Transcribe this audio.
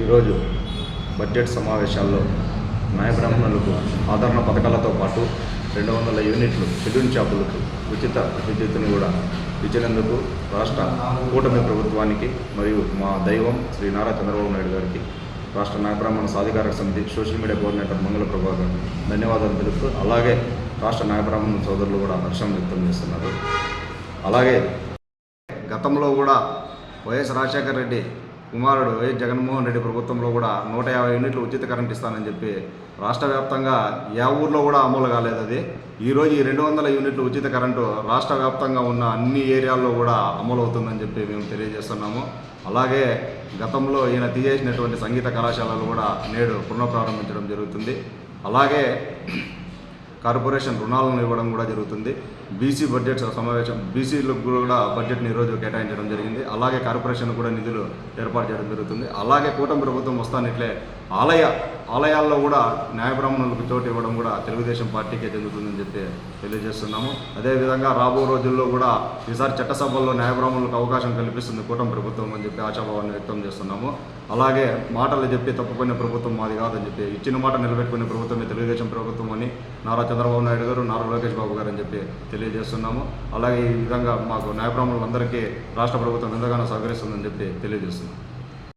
ఈరోజు బడ్జెట్ సమావేశాల్లో న్యాయ బ్రాహ్మణులకు ఆదరణ పథకాలతో పాటు రెండు వందల యూనిట్లు షెడ్యూల్ షాపులకు ఉచిత విద్యుత్తుని కూడా ఇచ్చినందుకు రాష్ట్ర కూటమి ప్రభుత్వానికి మరియు మా దైవం శ్రీ నారా చంద్రబాబు నాయుడు గారికి రాష్ట్ర న్యాయ సాధికారక సమితి సోషల్ మీడియా కోఆర్డినేటర్ మంగళ ప్రభాకర్ ధన్యవాదాలు తెలుపుతూ అలాగే రాష్ట్ర న్యాయబ్రాహ్మణ సోదరులు కూడా హర్షం వ్యక్తం చేస్తున్నారు. అలాగే గతంలో కూడా వైఎస్ రాజశేఖర రెడ్డి కుమారుడు వైఎస్ జగన్మోహన్ రెడ్డి ప్రభుత్వంలో కూడా నూట యాభై యూనిట్లు ఉచిత కరెంట్ ఇస్తానని చెప్పి రాష్ట్ర వ్యాప్తంగా ఏ ఊర్లో కూడా అమలు కాలేదు అది. ఈరోజు ఈ రెండు వందల యూనిట్లు ఉచిత కరెంటు రాష్ట్ర వ్యాప్తంగా ఉన్న అన్ని ఏరియాల్లో కూడా అమలు అవుతుందని చెప్పి మేము తెలియజేస్తున్నాము. అలాగే గతంలో ఈయన తీసేసినటువంటి సంగీత కళాశాలలు కూడా నేడు పునఃప్రారంభించడం జరుగుతుంది. అలాగే కార్పొరేషన్ రుణాలను ఇవ్వడం కూడా జరుగుతుంది. బీసీ బడ్జెట్ సమావేశం బీసీలకు కూడా బడ్జెట్ని ఈరోజు కేటాయించడం జరిగింది. అలాగే కార్పొరేషన్ కూడా నిధులు ఏర్పాటు చేయడం జరుగుతుంది. అలాగే కూటమి ప్రభుత్వం వస్తానిట్లే ఆలయ ఆలయాల్లో కూడా న్యాయబ్రాహ్మణులకు చోటు ఇవ్వడం కూడా తెలుగుదేశం పార్టీకే చెందుతుందని చెప్పి తెలియజేస్తున్నాము. అదేవిధంగా రాబో రోజుల్లో కూడా ఈసారి చట్టసభల్లో న్యాయబ్రాహ్మణులకు అవకాశం కల్పిస్తుంది కూటమి ప్రభుత్వం అని చెప్పి ఆశాభావాన్ని వ్యక్తం చేస్తున్నాము. అలాగే మాటలు చెప్పి తప్పుకునే ప్రభుత్వం మాది కాదని చెప్పి ఇచ్చిన మాట నిలబెట్టుకునే ప్రభుత్వమే తెలుగుదేశం ప్రభుత్వం అని నారా చంద్రబాబు నాయుడు గారు నారా లోకేష్ బాబు గారు అని చెప్పి తెలియజేస్తున్నాము. అలాగే ఈ విధంగా మాకు న్యాయబ్రాహ్మణులందరికీ రాష్ట్ర ప్రభుత్వం ఎంతగానో సహకరిస్తుందని చెప్పి తెలియజేస్తున్నాము.